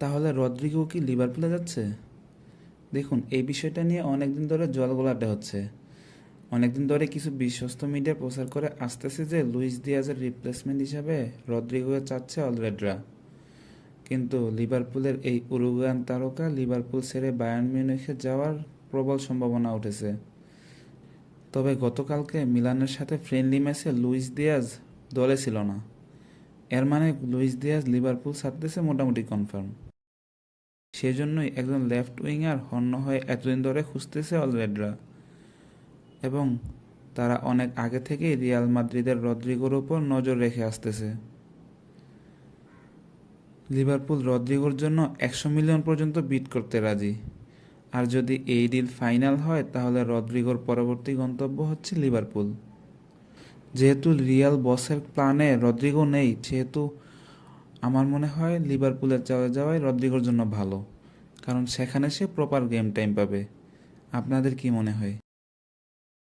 তাহলে রদ্রিগো কি লিভারপুলে যাচ্ছে? দেখুন, এই বিষয়টা নিয়ে অনেকদিন ধরে জল জলগোলাটে হচ্ছে। অনেকদিন ধরে কিছু বিশ্বস্ত মিডিয়া প্রচার করে আসতেছে যে লুইস দিয়াজের রিপ্লেসমেন্ট হিসাবে রদ্রিগোকে চাচ্ছে অলরেডরা কিন্তু লিভারপুলের এই উরুগুয়ান তারকা লিভারপুল ছেড়ে বায়ার্ন মিউনিখে যাওয়ার প্রবল সম্ভাবনা উঠেছে। তবে গতকালকে মিলানের সাথে ফ্রেন্ডলি ম্যাচে লুইস দিয়াজ দলে ছিল না। এর মানে লুইস দিয়াজ লিভারপুল ছাড়তেছে মোটামুটি কনফার্ম সেজন্যই একজন লেফট উইঙ্গার হন্য হয়ে এতদিন ধরে খুঁজতেছে অলরেডরা এবং তারা অনেক আগে থেকেই রিয়াল মাদ্রিদের রদ্রিগোর ওপর নজর রেখে আসতেছে। লিভারপুল রদ্রিগোর জন্য একশো মিলিয়ন পর্যন্ত বিট করতে রাজি। আর যদি এই ডিল ফাইনাল হয়, তাহলে রদ্রিগোর পরবর্তী গন্তব্য হচ্ছে লিভারপুল। যেহেতু রিয়াল বসের প্ল্যানে রদ্রিগো নেই, সেহেতু আমার মনে হয় লিভারপুলের যাওয়া যাওয়াই রদ্রিগোর জন্য ভালো। কারণ সেখানে সে প্রপার গেম টাইম পাবে। আপনাদের কি মনে হয়?